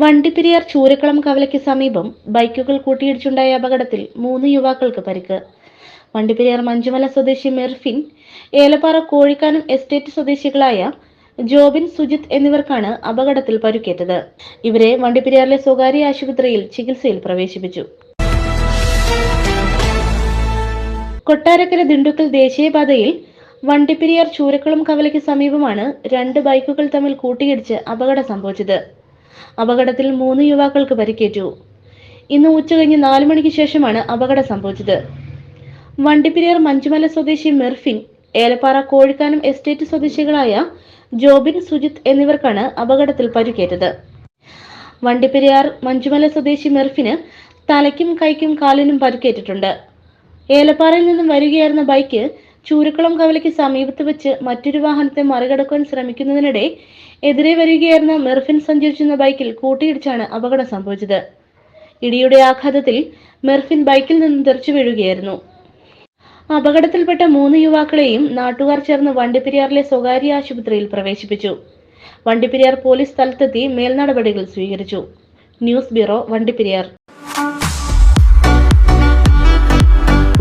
വണ്ടിപ്പെരിയാർ ചൂരക്കളം കവലയ്ക്ക് സമീപം ബൈക്കുകൾ കൂട്ടിയിടിച്ചുണ്ടായ അപകടത്തിൽ മൂന്ന് യുവാക്കൾക്ക് പരിക്ക്. വണ്ടിപ്പെരിയാർ മഞ്ചുമല സ്വദേശി മെർഫിൻ ഏലപ്പാറ കോഴിക്കാനം എസ്റ്റേറ്റ് സ്വദേശികളായ ജോബിൻ സുജിത് എന്നിവർക്കാണ് അപകടത്തിൽ പരുക്കേറ്റത്. ഇവരെ വണ്ടിപ്പെരിയാറിലെ സ്വകാര്യ ആശുപത്രിയിൽ ചികിത്സയിൽ പ്രവേശിപ്പിച്ചു. കൊട്ടാരക്കര ദിണ്ടുക്കൽ ദേശീയപാതയിൽ വണ്ടിപ്പെരിയാർ ചൂരക്കുളം കവലയ്ക്ക് സമീപമാണ് രണ്ട് ബൈക്കുകൾ തമ്മിൽ കൂട്ടിയിടിച്ച് അപകടം സംഭവിച്ചത്. അപകടത്തിൽ മൂന്ന് യുവാക്കൾക്ക് പരിക്കേറ്റു. ഇന്ന് ഉച്ചകഴിഞ്ഞ് നാല് മണിക്ക് ശേഷമാണ് അപകടം സംഭവിച്ചത്. വണ്ടിപ്പെരിയാർ മഞ്ചുമല സ്വദേശി മെർഫിൻ ഏലപ്പാറ കോഴിക്കാനം എസ്റ്റേറ്റ് സ്വദേശികളായ ജോബിൻ സുജിത് എന്നിവർക്കാണ് അപകടത്തിൽ പരിക്കേറ്റത്. വണ്ടിപ്പെരിയാർ മഞ്ചുമല സ്വദേശി മെർഫിന് തലയ്ക്കും കൈക്കും കാലിനും പരിക്കേറ്റിട്ടുണ്ട്. ഏലപ്പാറയിൽ നിന്നും വരികയായിരുന്ന ബൈക്ക് ചൂരക്കുളം കവലയ്ക്ക് സമീപത്ത് വെച്ച് മറ്റൊരു വാഹനത്തെ മറികടക്കാൻ ശ്രമിക്കുന്നതിനിടെ എതിരെ വരികയായിരുന്ന മെർഫിൻ സഞ്ചരിച്ചിരുന്ന ബൈക്കിൽ കൂട്ടിയിടിച്ചാണ് അപകടം സംഭവിച്ചത്. ഇടിയുടെ ആഘാതത്തിൽ മെർഫിൻ ബൈക്കിൽ നിന്നും തെറിച്ചു വീഴുകയായിരുന്നു. അപകടത്തിൽപ്പെട്ട മൂന്ന് യുവാക്കളെയും നാട്ടുകാർ ചേർന്ന് വണ്ടിപ്പെരിയാറിലെ സ്വകാര്യ ആശുപത്രിയിൽ പ്രവേശിപ്പിച്ചു. വണ്ടിപ്പെരിയാർ പോലീസ് സ്ഥലത്തെത്തി മേൽനടപടികൾ സ്വീകരിച്ചു. News bureau Vandiperiyar.